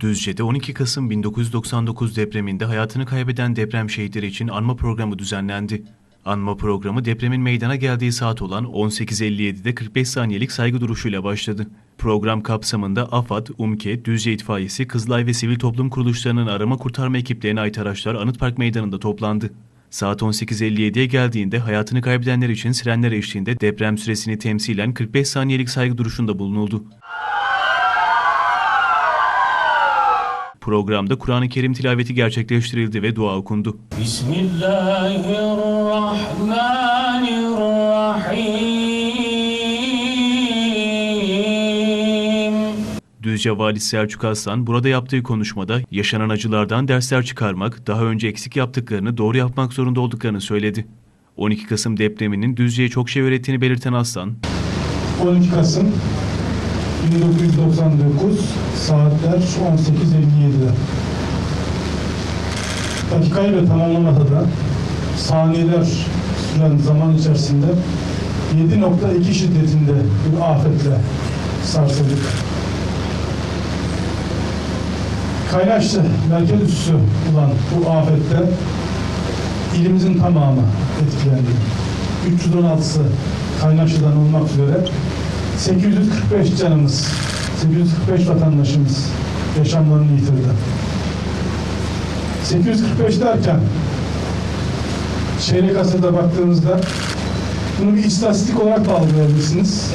Düzce'de 12 Kasım 1999 depreminde hayatını kaybeden deprem şehitleri için anma programı düzenlendi. Anma programı depremin meydana geldiği saat olan 18.57'de 45 saniyelik saygı duruşuyla başladı. Program kapsamında AFAD, UMKE, Düzce İtfaiyesi, Kızılay ve sivil toplum kuruluşlarının arama kurtarma ekiplerine ait araçlar Anıt Park Meydanı'nda toplandı. Saat 18.57'ye geldiğinde hayatını kaybedenler için sirenler eşliğinde deprem süresini temsilen 45 saniyelik saygı duruşunda bulunuldu. Programda Kur'an-ı Kerim tilaveti gerçekleştirildi ve dua okundu. Bismillahirrahmanirrahim. Düzce Valisi Selçuk Aslan burada yaptığı konuşmada yaşanan acılardan dersler çıkarmak, daha önce eksik yaptıklarını doğru yapmak zorunda olduklarını söyledi. 12 Kasım depreminin Düzce'ye çok şey öğrettiğini belirten Aslan, 12 Kasım 1999 saatler 18.57 18.57'de. Dakikayla tamamlamada da saniyeler süren zaman içerisinde 7.2 şiddetinde bir afetle sarsıldık. Kaynaşlı merkez üssü olan bu afette ilimizin tamamı etkilendi. 316'sı Kaynaşlı'dan olmak üzere 845 canımız, 845 vatandaşımız yaşamlarını yitirdi. 845 derken çeyrek asırda baktığımızda bunu bir istatistik olarak da algılayabilirsiniz.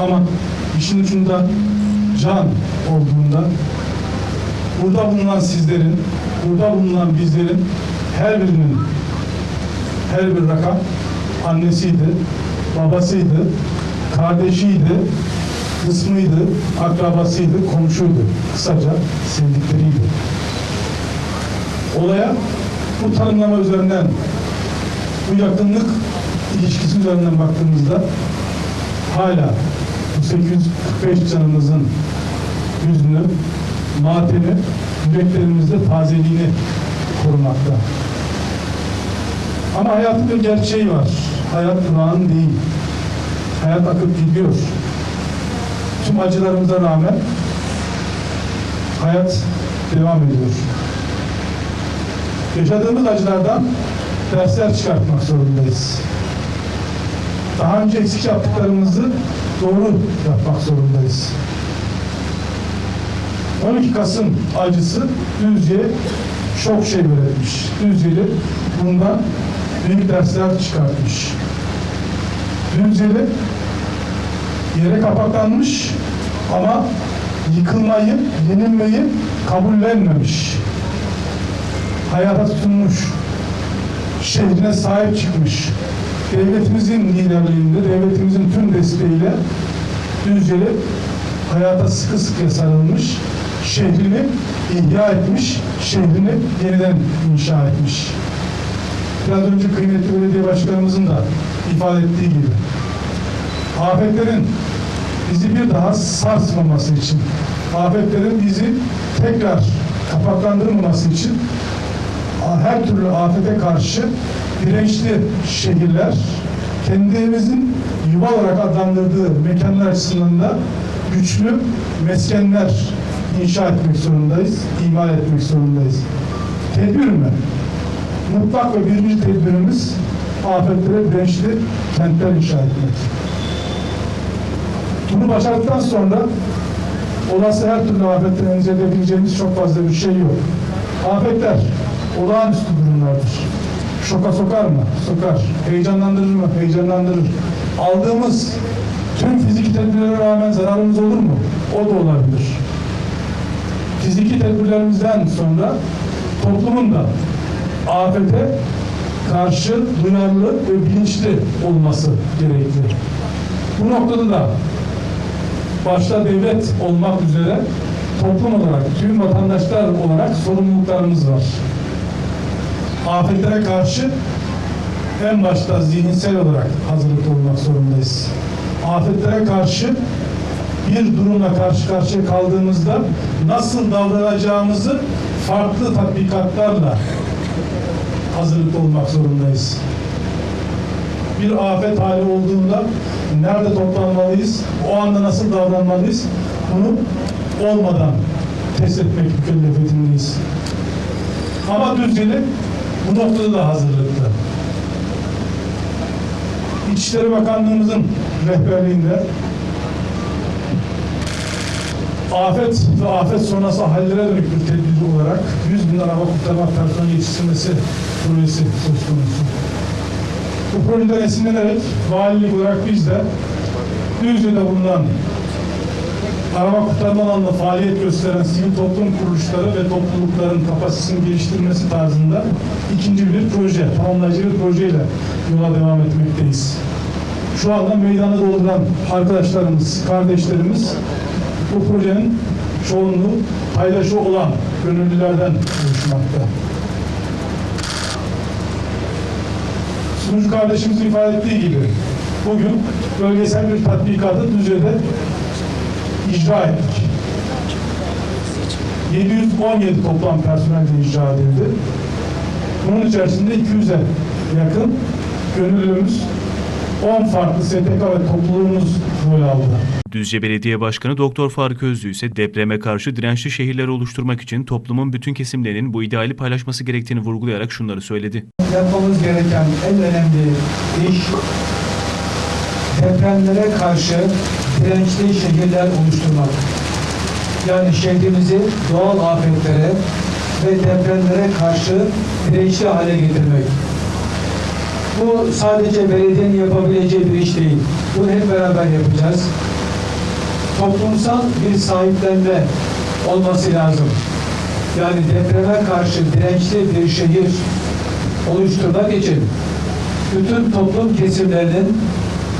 Ama işin ucunda can olduğunda burada bulunan sizlerin, burada bulunan bizlerin her birinin her bir rakam annesiydi, babasıydı, kardeşiydi, kısmıydı, akrabasıydı, komşuydu. Kısaca sevdikleriydi. Olaya bu tanımlama üzerinden, bu yakınlık ilişkisi üzerinden baktığımızda hala bu 845 canımızın yüzünü, matemi, yüreklerimizde tazeliğini korumakta. Ama hayatın bir gerçeği var. Hayat durağan değil. Hayat akıp gidiyor. Tüm acılarımıza rağmen hayat devam ediyor. Yaşadığımız acılardan dersler çıkartmak zorundayız. Daha önce eksik yaptıklarımızı doğru yapmak zorundayız. 12 Kasım acısı Düzce'ye çok şey öğretmiş. Düzce'li bundan büyük dersler çıkartmış. Düzce'li yere kapaklanmış ama yıkılmayı, yenilmeyi kabullenmemiş. Hayata tutunmuş, şehrine sahip çıkmış. Devletimizin liderliğinde, devletimizin tüm desteğiyle Düzce'li hayata sıkı sıkıya sarılmış, şehrini ihya etmiş, şehrini yeniden inşa etmiş. Biraz önce kıymetli belediye başkanımızın da ifade ettiği gibi afetlerin bizi bir daha sarsmaması için, afetlerin bizi tekrar kapaklandırmaması için her türlü afete karşı dirençli şehirler kendimizin yuva olarak adlandırdığı mekanlar açısından da güçlü meskenler inşa etmek zorundayız, imal etmek zorundayız. Tedbir mi? Mutlak ve birinci tedbirimiz afetlere dirençli kentler inşa etmek. Bunu başardıktan sonra olası her türlü afetten endişe edebileceğimiz çok fazla bir şey yok. Afetler olağanüstü durumlardır. Şoka sokar mı? Sokar. Heyecanlandırır mı? Heyecanlandırır. Aldığımız tüm fiziki tedbirlere rağmen zararımız olur mu? O da olabilir. Fiziki tedbirlerimizden sonra toplumun da afete karşı duyarlı ve bilinçli olması gerekli. Bu noktada da başta devlet olmak üzere toplum olarak, tüm vatandaşlar olarak sorumluluklarımız var. Afetlere karşı en başta zihinsel olarak hazırlıklı olmak zorundayız. Afetlere karşı bir durumla karşı karşıya kaldığımızda nasıl davranacağımızı farklı tatbikatlarla hazırlıklı olmak zorundayız. Bir afet hali olduğunda nerede toplanmalıyız, o anda nasıl davranmalıyız, bunu olmadan test etmek mükellefiyetindeyiz. Ama Düzce'li bu noktada da hazırlıklı. İçişleri Bakanlığımızın rehberliğinde afet ve afet sonrası hallere dönük bir tedbir olarak 100 bin araba kurtarma personeli yetiştirmesi projesi söz konusu. Bu projeden esinlenerek valilik olarak biz de Düzce'de bulunan araba kurtarma alanında faaliyet gösteren sivil toplum kuruluşları ve toplulukların kapasitesini geliştirmesi tarzında ikinci bir proje, tamamlayıcı bir projeyle yola devam etmekteyiz. Şu anda meydanı dolduran arkadaşlarımız, kardeşlerimiz bu projenin çoğunluğu paydaşı olan gönüllülerden oluşmakta. Sunucu kardeşimizin ifade ettiği gibi bugün bölgesel bir tatbikatı Düzce'de icra ettik. 717 toplam personelle icra edildi. Bunun içerisinde 200'e yakın gönüllümüz 10 farklı STK ve topluluğumuz rol aldı. Düzce Belediye Başkanı Doktor Faruk Özlü ise depreme karşı dirençli şehirler oluşturmak için toplumun bütün kesimlerinin bu ideali paylaşması gerektiğini vurgulayarak şunları söyledi. yapmamız gereken en önemli iş depremlere karşı dirençli şehirler oluşturmak. Yani şehrimizi doğal afetlere ve depremlere karşı dirençli hale getirmek. Bu sadece belediyenin yapabileceği bir iş değil. Bunu hep beraber yapacağız. Toplumsal bir sahiplenme olması lazım. Yani depreme karşı dirençli bir şehir oluşturmak için bütün toplum kesimlerinin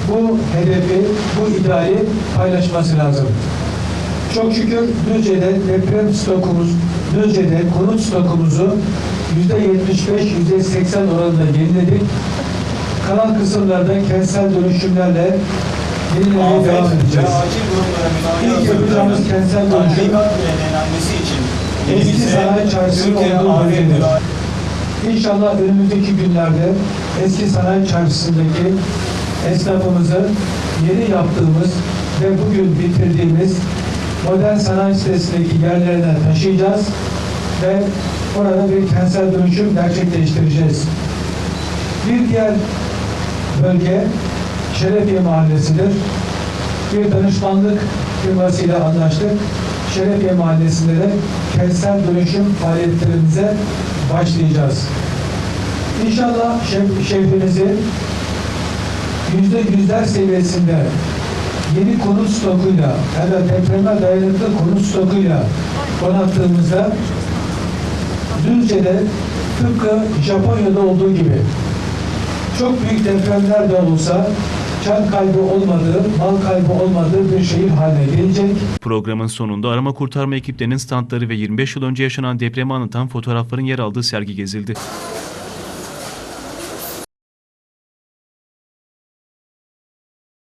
bu hedefi, bu ideali paylaşması lazım. Çok şükür Düzce'de deprem stokumuz, Düzce'de konut stokumuzu yüzde 75, yüzde 80 oranında yeniledik. Kalan kısımlarda kentsel dönüşümlerle yenilemeye devam edeceğiz. İlk yapacağımız kentsel dönüşüm eski sanayi çarşısının olduğu bölgedir. İnşallah önümüzdeki günlerde eski sanayi çarşısındaki esnafımızı yeni yaptığımız ve bugün bitirdiğimiz modern sanayi sitesindeki yerlerine taşıyacağız ve orada bir kentsel dönüşüm gerçekleştireceğiz. Bir diğer bölge Şerefiye Mahallesi'dir. Bir danışmanlık firmasıyla anlaştık. Şerefiye Mahallesi'nde de kentsel dönüşüm faaliyetlerimize başlayacağız. İnşallah şeh- şehrimizi yüzde yüzler seviyesinde yeni konut stokuyla ya da depreme dayanıklı konut stokuyla donattığımızda Düzce'de tıpkı Japonya'da olduğu gibi çok büyük depremler de olursa can kaybı olmadığı, mal kaybı olmadığı bir şehir haline gelecek. Programın sonunda arama kurtarma ekiplerinin standları ve 25 yıl önce yaşanan depremi anlatan fotoğrafların yer aldığı sergi gezildi.